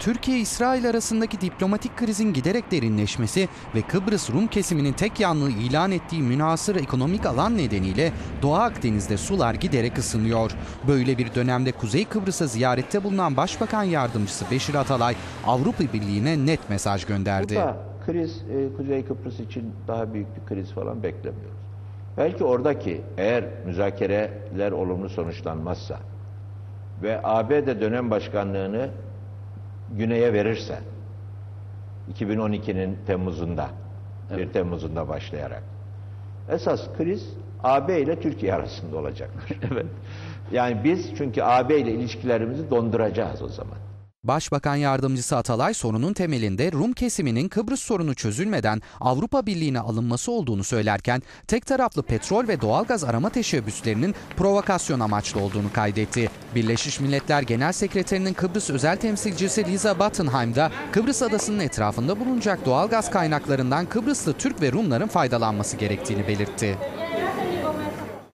Türkiye-İsrail arasındaki diplomatik krizin giderek derinleşmesi ve Kıbrıs Rum kesiminin tek yanlı ilan ettiği münhasır ekonomik alan nedeniyle Doğu Akdeniz'de sular giderek ısınıyor. Böyle bir dönemde Kuzey Kıbrıs'a ziyarette bulunan Başbakan Yardımcısı Beşir Atalay Avrupa Birliği'ne net mesaj gönderdi. Burada kriz e, Kuzey Kıbrıs için daha büyük bir kriz falan beklemiyoruz. Belki oradaki eğer müzakereler olumlu sonuçlanmazsa ve ABD dönem başkanlığını Güney'e verirse 2012'nin Temmuz'unda 1 Temmuz'unda başlayarak esas kriz AB ile Türkiye arasında olacaktır. evet. Yani biz çünkü AB ile ilişkilerimizi donduracağız o zaman. Başbakan Yardımcısı Atalay sorunun temelinde Rum kesiminin Kıbrıs sorunu çözülmeden Avrupa Birliği'ne alınması olduğunu söylerken tek taraflı petrol ve doğalgaz arama teşebbüslerinin provokasyon amaçlı olduğunu kaydetti. Birleşmiş Milletler Genel Sekreterinin Kıbrıs özel temsilcisi Liza Battenheim da Kıbrıs adasının etrafında bulunacak doğalgaz kaynaklarından Kıbrıslı Türk ve Rumların faydalanması gerektiğini belirtti.